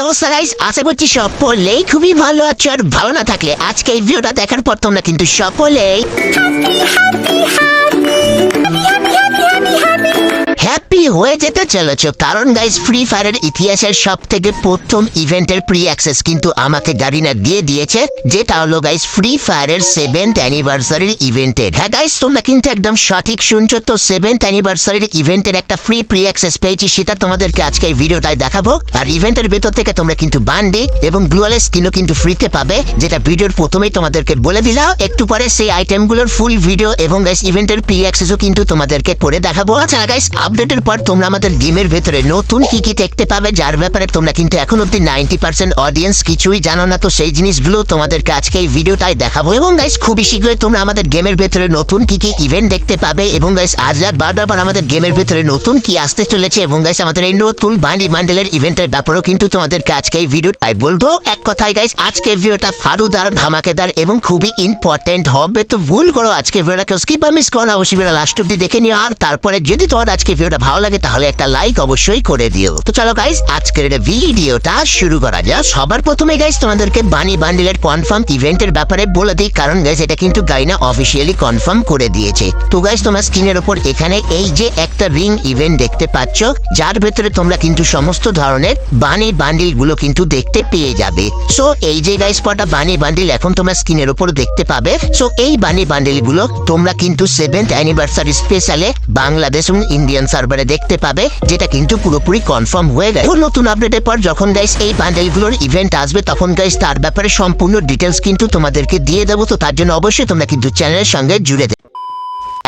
অবস্থা আশা করছি সকলেই খুবই ভালো আছো আর ভালো না থাকলে আজকে এই ভিডিওটা দেখার পর তোমরা কিন্তু সকলেই হ্যাপি হয়ে যেতে চলেছ। কারণ গাইস ফ্রি ফায়ারের ইতিহাসের সব থেকে প্রথম ইভেন্টের প্রি অ্যাক্সেস কিন্তু আমাকে গাড়িনা দিয়ে দিয়েছে, যেটা হলো গাইস ফ্রি ফায়ারের সেভেন্থ অ্যানিভার্সারির ইভেন্টের হ্যাঁ গাইস তোমরা কিন্তু একদম সঠিক শুনছো, তো সেভেন্থ অ্যানিভার্সারির ইভেন্টের একটা ফ্রি প্রি অ্যাক্সেস পেয়েছি, সেটা তোমাদেরকে আজকে এই ভিডিওটায় দেখাবো। আর ইভেন্টের ভেতর থেকে তোমরা কিন্তু বান্ডি এবং গ্লুয়াল স্কিনও কিন্তু ফ্রিতে পাবে, যেটা ভিডিওর প্রথমেই তোমাদেরকে বলে দিলাম। একটু পরে সেই আইটেমগুলোর ফুল ভিডিও এবং গাইস ইভেন্টের প্রি অ্যাক্সেসও কিন্তু তোমাদেরকে করে দেখাবো। আচ্ছা গাইস আপডেটের পর তোমরা আমাদের গেমের ভেতরে নতুন কি কি দেখতে পাবে, যার ব্যাপারে তোমরা কিন্তু এখন অব্দি নাইনটি পার্সেন্ট অডিয়েন্স কিছুই জানো না। তো সেই জিনিসগুলো তোমাদেরকে আজকে এই ভিডিওটাই দেখাবো। এবং গাইস খুবই শীঘ্রই তোমরা আমাদের গেমের ভেতরে নতুন কি কি ইভেন্ট দেখতে পাবে। এবং গাইস আজ রাত বারোটার পর আমাদের গেমের ভেতরে নতুন কি আসতে চলেছে। এবং গাইস আমাদের এই নতুন বান্ডি বান্ডেলের ইভেন্টের ব্যাপারেও কিন্তু তোমাদেরকে আজকে এই ভিডিওটাই বলব। এক কথায় গাইস আজকে ভিডিওটা ফারুদার, ধামাকেদার এবং খুবই ইম্পর্টেন্ট হবে। তো ভুল করো আজকে ভিডিওটাকে স্কিপ বা মিস করো না। অবশ্যই ভিডিও লাস্ট অব্দি দেখে নিও। আর তারপরে যদি তোমার আজকে ভিডিওটা ভালো লাগে তাহলে একটা লাইক অবশ্যই করে দিও। তো চলো গাইস আজকের এই ভিডিওটা শুরু করা যাক। সবার প্রথমে গাইস তোমাদেরকে বানি বান্ডিলের কনফার্ম ইভেন্টের ব্যাপারে বলে দিই, কারণ গাইস এটা কিন্তু গাইনা অফিসিয়ালি কনফার্ম করে দিয়েছে। তো গাইস তোমার স্ক্রিনের ওপর এখানে এই যে একটা রিং ইভেন্ট দেখতে পাচ্ছ, যার ভেতরে তোমরা কিন্তু সমস্ত ধরনের বানি বান্ডিলগুলো কিন্তু দেখতে পেয়ে যাবে। সো এই যে গাইস পটা বানি বান্ডিল এখন তোমরা স্ক্রিনের ওপর দেখতে পাবে। সো এই বানি বান্ডিলগুলো তোমরা কিন্তু সেভেন্থ অ্যানিভার্সারি স্পেশালে বাংলাদেশ এবং ইন্ডিয়ান সার্ভারে দেখতে পাবে, যেটা কিন্তু পুরোপুরি কনফার্ম হয়ে গেছে। নতুন আপডেটের পর যখন গাইস এই বান্ডেলগুলোর ইভেন্ট আসবে, তখন গাইস তার ব্যাপারে সম্পূর্ণ ডিটেলস কিন্তু তোমাদেরকে দিয়ে দেবো। তো তার জন্য অবশ্যই তোমরা কিন্তু চ্যানেলের সঙ্গে জুড়ে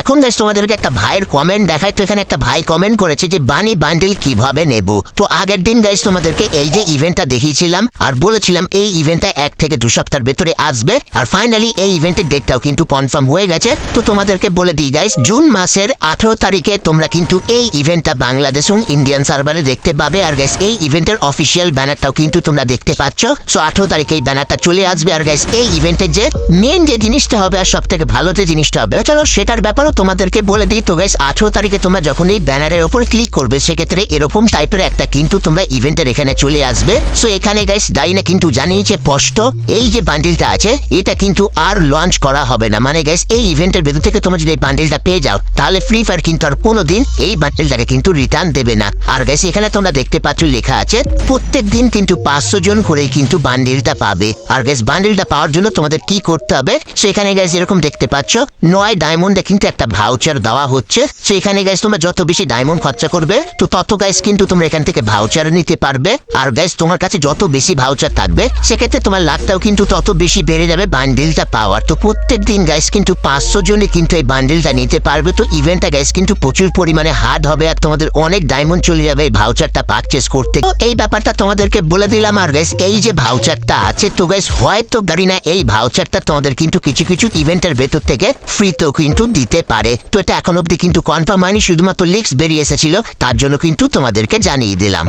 এখন গাইস তোমাদেরকে একটা ভাইয়ের কমেন্ট দেখায় তো এখানে একটা ভাই কমেন্ট করেছে যে বানি বান্ডেল কীভাবে নেব? তো আগের দিন গাইস তোমাদেরকে এই যে ইভেন্টটা দেখিয়েছিলাম, আর বলেছিলাম এই ইভেন্টটা এক থেকে দু সপ্তাহের ভেতরে আসবে, আর ফাইনালি এই ইভেন্টের ডেটটাও কিন্তু কনফার্ম হয়ে গেছে। তো তোমাদেরকে বলে দিই গাইস জুন মাসের আঠারো তারিখে তোমরা কিন্তু এই ইভেন্টটা বাংলাদেশ এবং ইন্ডিয়ান সার্ভারে দেখতে পাবে। আর গাইস এই ইভেন্টের অফিসিয়াল ব্যানারটাও কিন্তু তোমরা দেখতে পাচ্ছ। সো আঠারো তারিখে এই ব্যানারটা চলে আসবে। আর গাইস এই ইভেন্টের যে মেন যে জিনিসটা হবে, আর সব থেকে ভালো যে জিনিসটা হবে, চলো সেটার ব্যাপারেও তোমাদেরকে বলে দিই তো গাইস আঠারো তারিখে তোমরা যখন এই ব্যানারের ওপর ক্লিক করবে, সেক্ষেত্রে এরকম টাইপের একটা কিন্তু তোমরা ইভেন্টের এখানে চলে আসবে। সো এখানে গাইস ডাইনে কিন্তু জানিয়েছে স্পষ্ট, এই যে বান্ডিলটা আছে, এটা কিন্তু আর লঞ্চ করা হবে না। মানে গাইস এই ইভেন্টের ভেতর থেকে তোমরা যদি এই বান্ডিলটা পেয়ে যাও, তাহলে ফ্রি ফায়ার কিন্তু আর কোনোদিন এই বান্ডিলটাকে কিন্তু রিটার্ন দেবে না। আর গাইস এখানে তোমরা দেখতে পাচ্ছ লেখা আছে প্রত্যেক দিন কিন্তু পাঁচশো জন করেই কিন্তু বান্ডিলটা পাবে। আর গাইস বান্ডিলটা পাওয়ার জন্য তোমাদের কি করতে হবে? সেখানে গাইস এরকম দেখতে পাচ্ছ, নয় ডায়মন্ডে কিন্তু একটা ভাউচার দেওয়া হচ্ছে। সেখানে গাইস তোমরা যত বেশি ডায়মন্ড খরচা করবে, তো তত গাইস কিন্তু তোমরা এখান থেকে ভাউচার নিতে পারবে। আর গাইস তোমার কাছে যত বেশি ভাউচার থাকবে, সেক্ষেত্রে তোমার লাখটাও কিন্তু তত বেশি বেড়ে যাবে বান্ডিলটা পাওয়ার। তো প্রত্যেক দিন গাইস কিন্তু পাঁচশো জনে কিন্তু এই বান্ডিলটা নিতে পারবে। তো ইভেন্টটা গাইস কিন্তু প্রচুর পরিমাণে হার্ড হবে আর তোমাদের অনেক ডায়মন্ড চলে যাবে এই ভাউচারটা পারচেস করতে। এই ব্যাপারটা তোমাদেরকে বলে দিলাম আর গাইস এই যে ভাউচারটা আছে, তো গাইস হয়তো গাড়ি না, এই ভাউচারটা তোমাদের কিন্তু কিছু কিছু ইভেন্টের ভেতর থেকে ফ্রিতেও কিন্তু দিতে পারে। তো এটা এখন অব্দি কিন্তু কনফার্ম হয়নি, শুধুমাত্র লিক্স বেরিয়ে এসেছিল, তার জন্য কিন্তু তোমাদেরকে জানিয়ে দিলাম।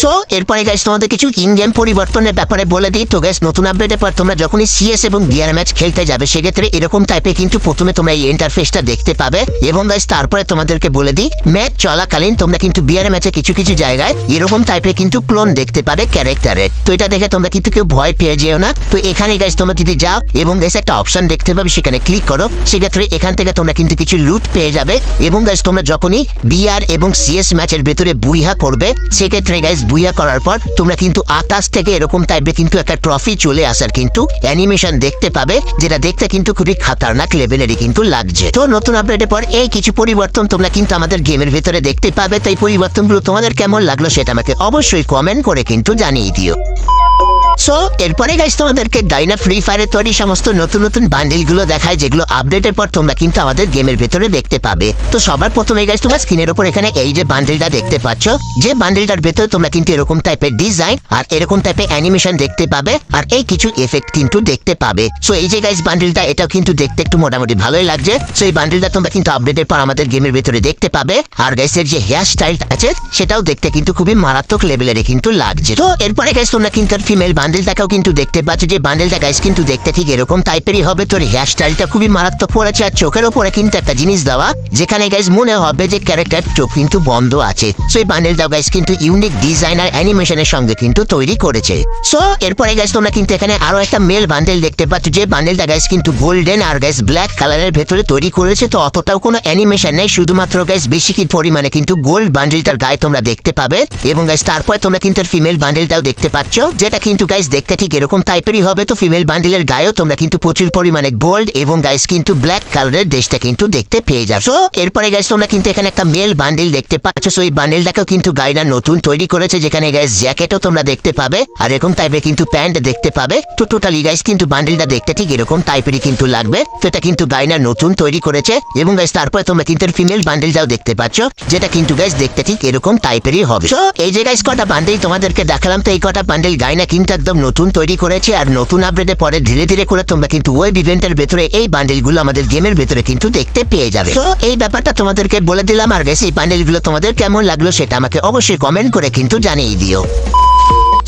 সো এরপরে গাইস তোমাদের কিছু ইন গেম পরিবর্তনের ব্যাপারে বলে দিই। তো গাইস নতুন আপডেটের পর তোমরা যখনই সিএস এবং ডিআর ম্যাচ খেলতে যাবে, সেক্ষেত্রে এরকম টাইপের কিন্তু প্রথমে তোমরা এই ইন্টারফেসটা দেখতে পাবে। এবং গাইস তারপরে তোমাদেরকে বলে দিই ম্যাচ চলাকালীন তোমরা কিন্তু বিআর ম্যাচে কিছু কিছু জায়গায় এরকম টাইপের কিন্তু ক্লোন দেখতে পাবে ক্যারেক্টারের তো এটা দেখে তোমরা কিন্তু কেউ ভয় পেয়ে যেও না। তো এখানে গাইস তোমরা যদি যাও এবং গাইস একটা অপশন দেখতে পাবে, সেখানে ক্লিক করো। সেক্ষেত্রে এখান থেকে তোমরা কিন্তু কিছু লুট পেয়ে যাবে। এবং গাইস তোমরা যখনই বিআর এবং সিএস ম্যাচের ভেতরে বুইহা করবে, সেক্ষেত্রে গাইস বুইয়া করার পর তোমরা কিন্তু আকাশ থেকে এরকম টাইপের কিন্তু একটা ট্রফি চলে আসার কিন্তু অ্যানিমেশন দেখতে পাবে, যেটা দেখতে কিন্তু খুবই খাতারনাক লেভেলেরই কিন্তু লাগছে। তো নতুন আপডেটের পর এই কিছু পরিবর্তন তোমরা কিন্তু আমাদের গেমের ভেতরে দেখতে পাবে। তাই পরিবর্তনগুলো তোমাদের কেমন লাগল সেটা আমাকে অবশ্যই কমেন্ট করে কিন্তু জানিয়ে দিও। সো এরপরে গাইস তোমাদেরকে ডাইনা ফ্রি ফায়ারের তৈরি সমস্ত নতুন নতুন বান্ডিলগুলো দেখায়, যেগুলো আপডেটের পর তোমরা কিন্তু আমাদের গেমের ভেতরে দেখতে পাবে। তো সবার প্রথমে গাইস তোমার স্ক্রিনের উপর এখানে এই যে বান্ডিলটা দেখতে পাচ্ছ, যে বান্ডিলটার ভেতরে তোমরা কিন্তু এরকম টাইপের ডিজাইন আর এরকম টাইপের অ্যানিমেশন দেখতে পাবে আর এই কিছু এফেক্ট কিন্তু দেখতে পাবে। সো এই যে গাইস বান্ডিলটা এটাও কিন্তু দেখতে একটু মোটামুটি ভালোই লাগছে। সো এই বান্ডিলটা তোমরা কিন্তু আপডেটের পর আমাদের গেমের ভেতরে দেখতে পাবে আর গাইসের যে হেয়ার স্টাইলটা আছে, সেটাও দেখতে কিন্তু খুবই মারাত্মক লেভেলের কিন্তু লাগছে। তো এরপরে গাইস তোমরা কিন্তু ফিমেল বান্ডেলটাকেও কিন্তু দেখতে পাচ্ছ যে বান্ডেলটা গাইস কিন্তু দেখতে ঠিক এরকম টাইপেরই হবে। তোর হেয়ার স্টাইলটা খুবই মারাত্মক পড়েছে আর চোখের ওপরে কিন্তু একটা জিনিস দেওয়া, যেখানে গাইস মনে হবে যে ক্যারেক্টার চোখ কিন্তু বন্ধ আছে। সো এই বান্ডেলটাও গাইস কিন্তু ইউনিক ডিজাইন আর অ্যানিমেশনের সঙ্গে কিন্তু তৈরি করেছে। সো এরপরে গাইস তোমরা কিন্তু এখানে আরও একটা মেল বান্ডেল দেখতে পাচ্ছ যে বান্ডেলটা গাইস কিন্তু গোল্ডেন আর গাইস ব্ল্যাক কালারের ভেতরে তৈরি করেছে। তো অতটাও কোনো অ্যানিমেশন নেই, শুধুমাত্র গাইস বেশি কি পরিমাণে কিন্তু গোল্ড বান্ডেলটার গায়ে তোমরা দেখতে পাবে। এবং গাইস তারপর তোমরা কিন্তু ফিমেল বান্ডেলটাও দেখতে পাচ্ছ, যেটা কিন্তু গাইস দেখতে ঠিক এরকম টাইপেরই হবে তো ফিমেল বান্ডেলের গায়েও তোমরা কিন্তু প্রচুর পরিমাণে গোল্ড এবং গাইস কিন্তু ব্ল্যাক কালারের দেশটা কিন্তু দেখতে পেয়ে সো এরপরে গাইস তোমরা কিন্তু এখানে একটা মেল বান্ডিল দেখতে পাচ্ছ। সো এই বান্ডেলটাকেও কিন্তু গাইনা নতুন তৈরি করেছে, যেখানে গাইস জ্যাকেটও তোমরা দেখতে পাবে আর এরকম টাইপের কিন্তু প্যান্ট দেখতে পাবে। তো টোটালি গাইস কিন্তু বান্ডেলটা দেখতে ঠিক এরকম টাইপেরই কিন্তু লাগবে। তো এটা কিন্তু গাইনা নতুন তৈরি করেছে এবং গাইস তারপরে তোমরা কিন্তু ফিমেল বান্ডেলটাও দেখতে পাচ্ছ, যেটা কিন্তু গাইস দেখতে ঠিক এরকম টাইপেরই হবে। এই যে গাইস কটা বান্ডিল তোমাদেরকে দেখালাম, তো এই কটা বান্ডেল গাইনা কিন্তু একদম নতুন তৈরি করেছে আর নতুন আপডেটে পরে ধীরে ধীরে করে তোমরা কিন্তু ওয়েব ইভেন্টের ভেতরে এই বান্ডেলগুলো আমাদের গেমের ভেতরে কিন্তু দেখতে পেয়ে যাবে। তো এই ব্যাপারটা তোমাদেরকে বলে দিলাম আর গেছি এই বান্ডেলগুলো তোমাদের কেমন লাগল সেটা আমাকে অবশ্যই কমেন্ট করে কিন্তু জানিয়ে দিও।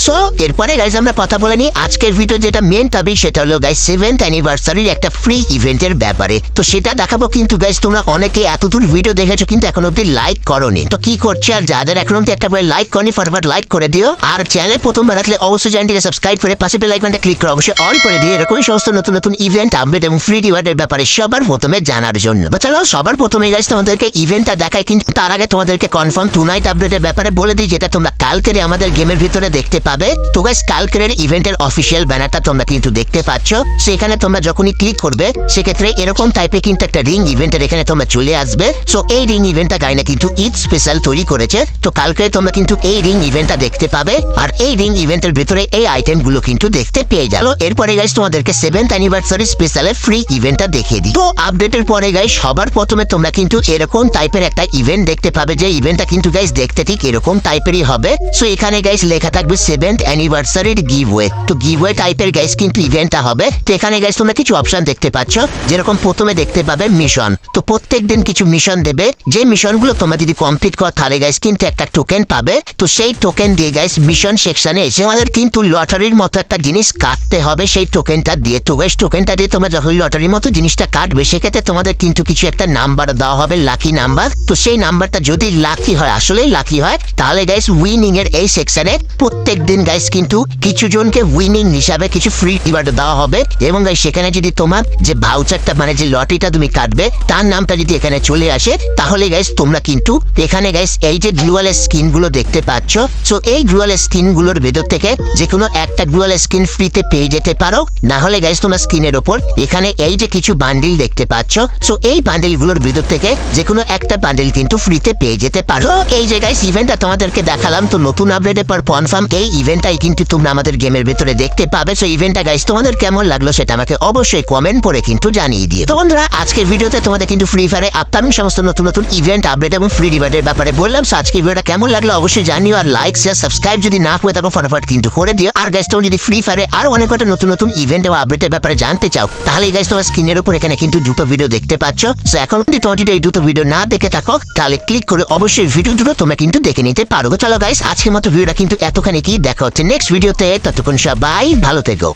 সো এরপরে গাইজ আমরা কথা বলে নিই আজকের ভিডিও যেটা মেন টপিক সেটা হলো গাইজ সেভেন্থ অ্যানিভার্সারির একটা ফ্রি ইভেন্টের ব্যাপারে। তো সেটা দেখাবো কিন্তু গাইজ তোমরা অনেকে এতদূর ভিডিও দেখেছ কিন্তু এখন অব্দি লাইক করনি। তো কি করছে আর যাদের এখন অব্দি একটা লাইক করনি, ফটাফট লাইক করে দিও। আর চ্যানেল প্রথমবার আসলে অবশ্যই চ্যানেলটিকে সাবস্ক্রাইব করে পাশে বেল আইকনটা ক্লিক করে অবশ্যই অন করে দিয়ে এরকমই সমস্ত নতুন নতুন ইভেন্ট আপডেট এবং ফ্রি রিওয়ার্ডের ব্যাপারে সবার প্রথমে জানার জন্য। চলো, সবার প্রথমে গাইজ তোমাদেরকে ইভেন্টটা দেখায় কিন্তু তার আগে তোমাদেরকে কনফার্ম টু নাইট আপডেটের ব্যাপারে বলে দিই, যেটা তোমরা কালকেরে আমাদের গেমের ভিতরে দেখতে পাবে। তো গাইজ কালকের ইভেন্টের অফিসিয়াল ব্যানারটা তোমরা কিন্তু দেখতে পাচ্ছ। সেখানে তোমরা যখনই ক্লিক করবে, সেক্ষেত্রে এরকম টাইপের কিন্তু একটা রিং ইভেন্টের এখানে তোমরা চলে আসবে। সো এই রিং ইভেন্টটা গাইনা কিন্তু ঈদ স্পেশাল তৈরি করেছে। তো কালকে তোমরা কিন্তু এই রিং ইভেন্টটা দেখতে পাবে। আর এই রিং ইভেন্টের ভিতরে এই আইটেমগুলো কিন্তু দেখতে পেয়ে যাব। এরপরে গাইজ তোমাদেরকে সেভেন্থ অ্যানিভার্সারি স্পেশালের ফ্রি ইভেন্টটা দেখিয়ে দিই। তো আপডেটের পরে গাইস সবার প্রথমে তোমরা কিন্তু এরকম টাইপের একটা ইভেন্ট দেখতে পাবে। যে ইভেন্টটা কিন্তু গাইস দেখতে ঠিক এরকম টাইপেরই হবে। সো এখানে গাইস লেখা থাকবে সেভেন্থ অ্যানিভার্সারির গিভওয়ে তো গিভওয়ে টাইপের গাইজ কিন্তু ইভেন্টটা হবে। তো এখানে গাইজ তোমরা কিছু অপশন দেখতে পাচ্ছ। যেরকম প্রথমে দেখতে পাবে মিশন তো প্রত্যেক দিন কিছু মিশন দেবে। যে মিশনগুলো তোমরা যদি কমপ্লিট করো, তাহলে গাইজ কিন্তু একটা টোকেন পাবে। তো সেই টোকেন দিয়ে গাইজ মিশন সেকশনে এসে আমাদের কিন্তু লটারির মতো একটা জিনিস কাটতে হবে। সেই টোকেনটা দিয়ে, তো গাইজ টোকেনটা দিয়ে তোমরা যখন লটারির মতো জিনিসটা কাটবে, সেক্ষেত্রে তোমাদের কিন্তু কিছু একটা নাম্বার দেওয়া হবে লাকি নাম্বার তো সেই নাম্বারটা যদি লাকি হয়, আসলেই লাকি হয়, তাহলে গাইজ উইনিং এর এই সেকশনে প্রত্যেক দিন গাইস কিন্তু কিছু জনকে উইনিং হিসাবে কিছু ফ্রি রিওয়ার্ড দেওয়া হবে। এবং গাইস সেখানে যদি তোমার যে ভাউচারটা মানে যে লটারিটা তুমি কাটবে, তার নামটা যদি এখানে চলে আসে, তাহলে গাইস তোমরা কিন্তু এখানে গাইস এই যে গ্লুয়াল স্কিনগুলো দেখতে পাচ্ছ সো এই গ্লুয়াল স্কিনগুলোর ভেতর থেকে যে কোনো একটা গ্লুয়াল স্কিন ফ্রিতে পেয়ে যেতে পারো। না হলে গাইস তোমার স্কিনের ওপর এখানে এই যে কিছু বান্ডিল দেখতে পাচ্ছ সো এই বান্ডিলগুলোর ভেতর থেকে যে কোনো একটা বান্ডিল কিন্তু ফ্রিতে পেয়ে যেতে পারো। এই যে গাইজ ইভেন্টটা তোমাদেরকে দেখালাম, তো নতুন আপডেটের পর কনফার্ম এই ইভেন্টটাই কিন্তু তোমরা আমাদের গেমের ভেতরে দেখতে পাবে। সো ইভেন্টটা গাইজ তোমাদের কেমন লাগল সেটা আমাকে অবশ্যই কমেন্ট করে কিন্তু জানিয়ে দিও। তো বন্ধুরা, আজকের ভিডিওতে তোমাদের কিন্তু ফ্রি ফায়ারে আপকামিং সমস্ত নতুন নতুন ইভেন্ট আপডেট এবং ফ্রি রিওয়ার্ডের ব্যাপারে বললাম। সো আজকের ভিডিওটা কেমন লাগল অবশ্যই জানিও আর লাইক শেয়ার সাবস্ক্রাইব যদি না করে থাকো, ফটাফট কিন্তু করে দিও। আর গাইজ তোমরা যদি ফ্রি ফায়ারে আরও অনেক কটা নতুন নতুন ইভেন্ট এবং আপডেটের ব্যাপারে জানতে চাও তাহলে গাইজ তোমার স্ক্রিনের উপর এখানে কিন্তু দুটো ভিডিও দেখতে পাচ্ছ। সো এখন যদি তোমার যদি এই দুটো ভিডিও না দেখে থাকো, তাহলে ক্লিক করে অবশ্যই ভিডিও দুটো তোমরা কিন্তু দেখে নিতে পারো। চলো গাইজ আজকের মতো ভিডিওটা কিন্তু এতখানি কি? দেখা হচ্ছে নেক্সট ভিডিওতে ততক্ষণ সবাই ভালো থেকো।